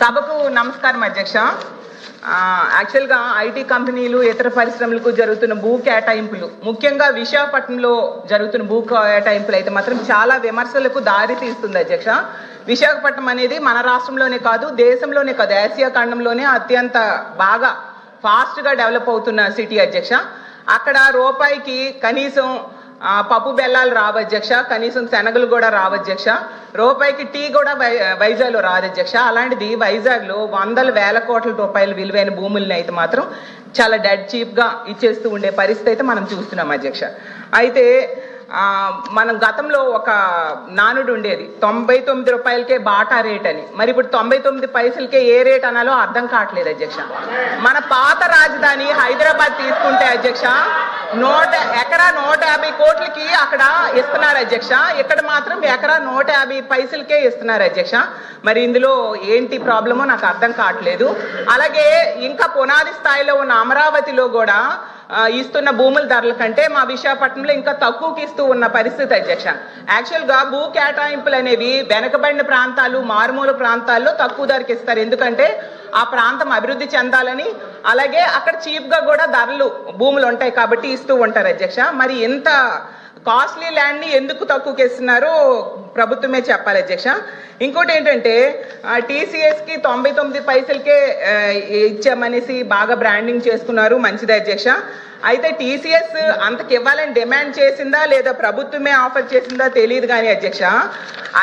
సభకు నమస్కారం అధ్యక్ష. యాక్చువల్గా ఐటీ కంపెనీలు ఇతర పరిశ్రమలకు జరుగుతున్న భూ కేటాయింపులు ముఖ్యంగా విశాఖపట్నంలో జరుగుతున్న భూ కేటాయింపులు అయితే మాత్రం చాలా విమర్శలకు దారి తీస్తుంది అధ్యక్ష. విశాఖపట్నం అనేది మన రాష్ట్రంలోనే కాదు దేశంలోనే కాదు ఆసియా ఖండంలోనే అత్యంత బాగా ఫాస్ట్గా డెవలప్ అవుతున్న సిటీ అధ్యక్ష. అక్కడ రూపాయికి కనీసం పప్పు బెల్లాలు రావధ్యక్ష కనీసం శనగలు కూడా రావధ్యక్ష రూపాయికి టీ కూడా వై- వైజాగ్లో రాదు అలాంటిది వైజాగ్లో వందల వేల కోట్ల రూపాయల విలువైన భూముల్ని అయితే మాత్రం చాలా డెడ్ చీప్గా ఇచ్చేస్తూ ఉండే పరిస్థితి అయితే మనం చూస్తున్నాం అధ్యక్ష. అయితే మనం గతంలో ఒక నానుడు ఉండేది. తొంభై తొమ్మిది రూపాయలకే బాటా రేట్ అని. మరి ఇప్పుడు తొంభై తొమ్మిది పైసలకే ఏ రేట్ అనాలో అర్థం కావట్లేదు అధ్యక్ష. మన పాత రాజధాని హైదరాబాద్ తీసుకుంటే అధ్యక్ష నూట ఎకరా నూట యాభై కోట్లకి అక్కడ ఇస్తున్నారు అధ్యక్ష. ఇక్కడ మాత్రం ఎకరా నూట యాభై పైసలకే ఇస్తున్నారు అధ్యక్ష. మరి ఇందులో ఏంటి ప్రాబ్లమో నాకు అర్థం కావట్లేదు. అలాగే ఇంకా పునాది స్థాయిలో ఉన్న అమరావతిలో కూడా ఇస్తున్న భూముల ధరల కంటే మా విశాఖపట్నంలో ఇంకా తక్కువకి ఇస్తూ ఉన్న పరిస్థితి అధ్యక్ష. యాక్చువల్గా భూ కేటాయింపులు అనేవి వెనకబడిన ప్రాంతాలు మారుమూల ప్రాంతాల్లో తక్కువ ధరకి ఇస్తారు. ఎందుకంటే ఆ ప్రాంతం అభివృద్ధి చెందాలని అలాగే అక్కడ చీప్గా కూడా ధరలు భూములు ఉంటాయి కాబట్టి ఇస్తూ ఉంటారు అధ్యక్ష. మరి ఎంత కాస్ట్లీ ల్యాండ్ని ఎందుకు తక్కువకి ఇస్తున్నారో ప్రభుత్వమే చెప్పాలి అధ్యక్ష. ఇంకోటి ఏంటంటే టీసీఎస్కి తొంభై తొమ్మిది పైసలకే ఇచ్చామనేసి బాగా బ్రాండింగ్ చేసుకున్నారు మంచిది అధ్యక్ష. అయితే టీసీఎస్ అంతకి ఇవ్వాలని డిమాండ్ చేసిందా లేదా ప్రభుత్వమే ఆఫర్ చేసిందా తెలియదు కానీ అధ్యక్ష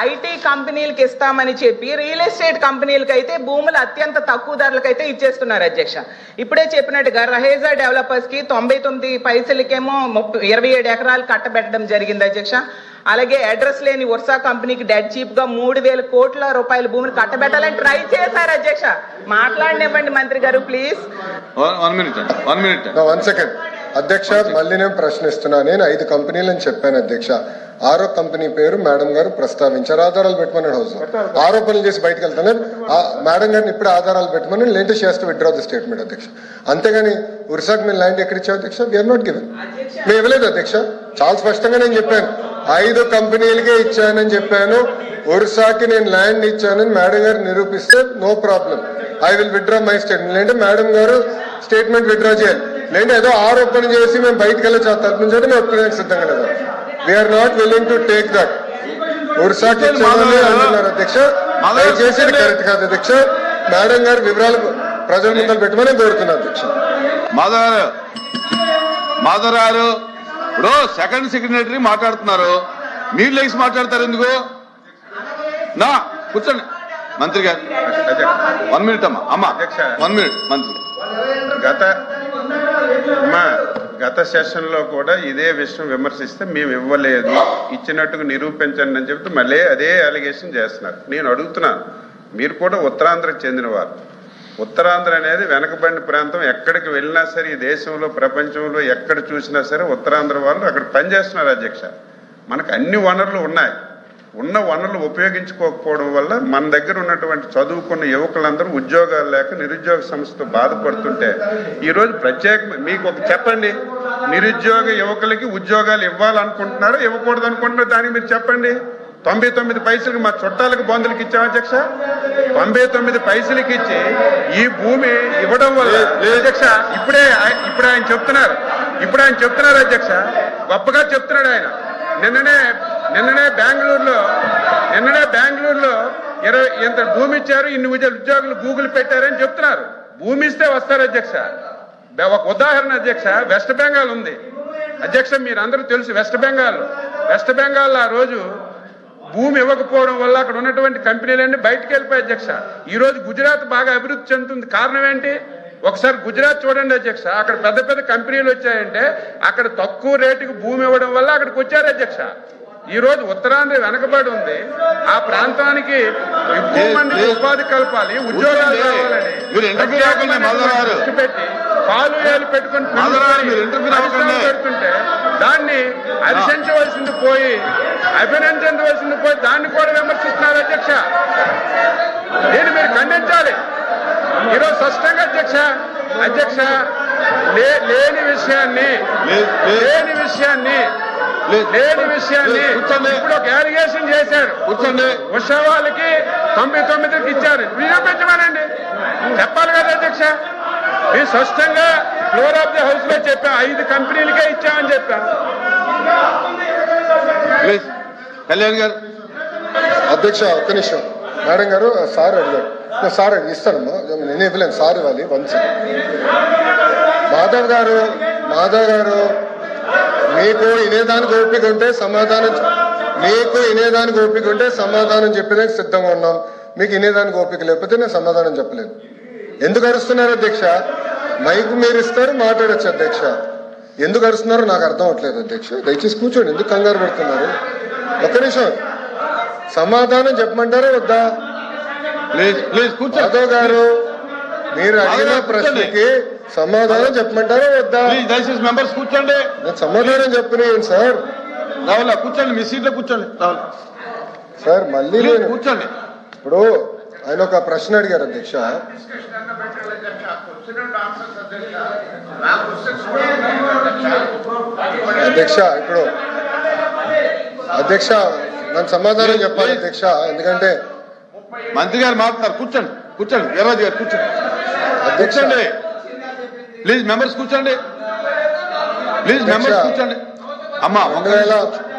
ఐటీ కంపెనీలకు ఇస్తామని చెప్పి రియల్ ఎస్టేట్ కంపెనీలకు అయితే భూములు అత్యంత తక్కువ ధరలకైతే ఇచ్చేస్తున్నారు అధ్యక్ష. ఇప్పుడే చెప్పినట్టుగా రహేజా డెవలపర్స్కి తొంభై తొమ్మిది పైసలకేమో ముప్పై ఇరవై ఏడు ఎకరాలు కట్టబెట్టడం జరిగింది అధ్యక్ష. అలాగే అడ్రస్ లేని వర్షా కంపెనీకి డెడ్ చీప్గా మూడు వేల కోట్ల రూపాయల భూమిని కట్టబెట్టాలని ట్రై చేశారు అధ్యక్ష. మాట్లాడనివ్వండి మంత్రి గారు please one minute one minute one second అధ్యక్ష మళ్ళీ నేను ప్రశ్నిస్తున్నా. నేను ఐదు కంపెనీలని చెప్పాను అధ్యక్ష. ఆరో కంపెనీ పేరు మేడం గారు ప్రస్తావించారు. ఆధారాలు పెట్టమన్నాడు హౌస్ ఆరోపణలు చేసి బయటకు వెళ్తాను. ఆ మేడం గారిని ఇప్పుడు ఆధారాలు పెట్టమని లేటెస్ట్ చేస్తూ విత్డ్రా ది స్టేట్మెంట్ అధ్యక్ష. అంతేగాని ఉరిసాక్ మీరు ల్యాండ్ ఎక్కడ ఇచ్చావు అధ్యక్ష? వీఆర్ నాట్ గివెన్ మేము ఇవ్వలేదు అధ్యక్ష. చాలా స్పష్టంగా నేను చెప్పాను. ఐదు కంపెనీలకే ఇచ్చానని చెప్పాను. ఒరిస్సాకి నేను ల్యాండ్ ఇచ్చానని మేడం గారు నిరూపిస్తే no problem. I will withdraw my statement. లేదంటే మేడం గారు స్టేట్మెంట్ విత్డ్రా చేయాలి. లేదంటే ఏదో ఆరోపణ చేసి మేము బయటకు వెళ్ళి తప్పించడం మేము ఒప్పుకోవడానికి సిద్ధంగా లేదు we're not willing to take that ఒరిస్సాకి ఇచ్చానని అంటున్నారు అధ్యక్ష. దయచేసి ఇది కరెక్ట్ కాదు అధ్యక్ష. మేడం గారు వివరాలు ప్రజల ముందర పెట్టమని కోరుతున్నారు అధ్యక్ష. మాధవ్ గారు మాధవ్ గారు ఇప్పుడు సెకండ్ సెక్రటరీ మాట్లాడుతున్నారు. మీరు లేచి మాట్లాడతారు ఎందుకు? నా కూర్చోండి. మంత్రి గారు. వన్ మినిట్ అమ్మా. అమ్మా. వన్ మినిట్ మంత్రి. గత గత సెషన్లో కూడా ఇదే విషయం విమర్శిస్తే మేము ఇవ్వలేదు. ఇచ్చినట్టుగా నిరూపించండి అని చెప్తే మళ్ళీ అదే అలిగేషన్ చేస్తున్నారు. నేను అడుగుతున్నాను. మీరు కూడా ఉత్తరాంధ్రకు చెందినవారు. ఉత్తరాంధ్ర అనేది వెనకబడిన ప్రాంతం. ఎక్కడికి వెళ్ళినా సరే ఈ దేశంలో ప్రపంచంలో ఎక్కడ చూసినా సరే ఉత్తరాంధ్ర వాళ్ళు అక్కడ పనిచేస్తున్నారు అధ్యక్ష. మనకు అన్ని వనరులు ఉన్నాయి. ఉన్న వనరులు ఉపయోగించుకోకపోవడం వల్ల మన దగ్గర ఉన్నటువంటి చదువుకున్న యువకులందరూ ఉద్యోగాలు లేక నిరుద్యోగ సంస్థతో బాధపడుతుంటే ఈరోజు ప్రత్యేక మీకు ఒక చెప్పండి. నిరుద్యోగ యువకులకి ఉద్యోగాలు ఇవ్వాలనుకుంటున్నారో? ఇవ్వకూడదు అనుకుంటున్నారో దానికి మీరు చెప్పండి. తొంభై తొమ్మిది పైసలకి మా చుట్టాలకు బంధువులకి ఇచ్చాం అధ్యక్ష? తొంభై తొమ్మిది పైసలకి ఇచ్చి ఈ భూమి ఇవ్వడం వల్ల అధ్యక్ష ఇప్పుడే ఇప్పుడు ఆయన చెప్తున్నారు. ఇప్పుడు ఆయన చెప్తున్నారు అధ్యక్ష. గొప్పగా చెప్తున్నాడు ఆయన. నిన్ననే నిన్ననే బెంగళూరులో నిన్ననే బెంగళూరులో ఇరవై ఇంత భూమి ఇచ్చారు ఇన్ని ఉద్య- ఉద్యోగులు గూగుల్ పెట్టారని చెప్తున్నారు. భూమి ఇస్తే వస్తారు అధ్యక్ష. ఒక ఉదాహరణ అధ్యక్ష వెస్ట్ బెంగాల్ ఉంది. అధ్యక్ష మీరు అందరూ తెలుసు వెస్ట్ బెంగాల్. వెస్ట్ బెంగాల్ ఆ రోజు భూమి ఇవ్వకపోవడం వల్ల అక్కడ ఉన్నటువంటి కంపెనీలన్నీ బయటకు వెళ్ళిపోయాయి అధ్యక్ష. ఈ రోజు గుజరాత్ బాగా అభివృద్ధి చెందుతుంది. కారణం ఏంటి? ఒకసారి గుజరాత్ చూడండి అధ్యక్ష. అక్కడ పెద్ద పెద్ద కంపెనీలు వచ్చాయంటే అక్కడ తక్కువ రేటుకి భూమి ఇవ్వడం వల్ల అక్కడికి వచ్చారు అధ్యక్ష. ఈ రోజు ఉత్తరాంధ్ర వెనకబడి ఉంది. ఆ ప్రాంతానికి ఎక్కువ మందికి ఉపాధి కల్పాలి ఉద్యోగాలు కావాలని. దృష్టి పెట్టి కాలు ఏలు పెట్టుకొని పెడుతుంటే దాన్ని హర్షించవలసింది పోయి అభినందించవలసింది పోయి దాన్ని కూడా విమర్శిస్తున్నారు అధ్యక్ష. దీన్ని మీరు ఖండించాలి. ఈరోజు స్పష్టంగా అధ్యక్ష అధ్యక్ష లేని విషయాన్ని లేని విషయాన్ని లేని విషయాన్ని. ఇప్పుడు ఒక అలిగేషన్ చేశారు. కూర్చోండి. ఉత్సవాలకి తొంభై తొమ్మిదికి ఇచ్చారు. నిరూపించమనండి. చెప్పాలి కదా అధ్యక్ష. మేము స్పష్టంగా ఫ్లోర్ ఆఫ్ ది హౌస్లో చెప్పాం ఐదు కంపెనీలకే ఇచ్చామని చెప్పాం కళ్యాణ్ గారు. అధ్యక్ష ఒక్క నిమిషం. మేడం గారు సార్ అడిగారు. సార్ ఇస్తానమ్మా. నేను ఇవ్వలేను. సార్ ఇవ్వాలి. వన్ మాధవ్ గారు మాధవ్ గారు మీకు వినేదానికి ఓపిక ఉంటే సమాధానం మీకు వినేదానికి ఓపిక ఉంటే సమాధానం చెప్పేదానికి సిద్ధంగా ఉన్నాం. మీకు వినేదానికి ఓపిక లేకపోతే నేను సమాధానం చెప్పలేను. ఎందుకు అరుస్తున్నారు అధ్యక్ష? మైక్ మీరు ఇస్తారు మాట్లాడచ్చు అధ్యక్ష. ఎందుకు అరుస్తున్నారో? నాకు అర్థం అవట్లేదు అధ్యక్ష. దయచేసి కూర్చోండి. ఎందుకు కంగారు పడుతున్నారు? ఒక్క నిమిషం. సమాధానం చెప్పమంటారా వద్దా? మాధవ్ గారు మీరు అడిగిన ప్రశ్నకి సమాధానం చెప్పమంటారా వద్దా? దయచేసి మెంబర్స్ కూర్చోండి. నేను సమాధానం చెప్పినాను సార్. రావులా కూర్చోండి మీ సీట్లో కూర్చోండి. రావులా. సార్ మళ్ళీ కూర్చోండి. ఇప్పుడు ఆయన ఒక ప్రశ్న అడిగారు అధ్యక్ష. అధ్యక్ష ఇప్పుడు అధ్యక్ష నన్ను సమాధానం చెప్పాలి అధ్యక్ష ఎందుకంటే మంత్రి గారు మాట్లాడతారు. కూర్చోండి కూర్చోండి. వీర్రాజు గారు కూర్చోండి. అధ్యక్ష. కూర్చోండి. ప్లీజ్ మెంబర్స్ కూర్చోండి. Please members. కూర్చోండి. అమ్మా రెండు ఒక వేల నిమిషం.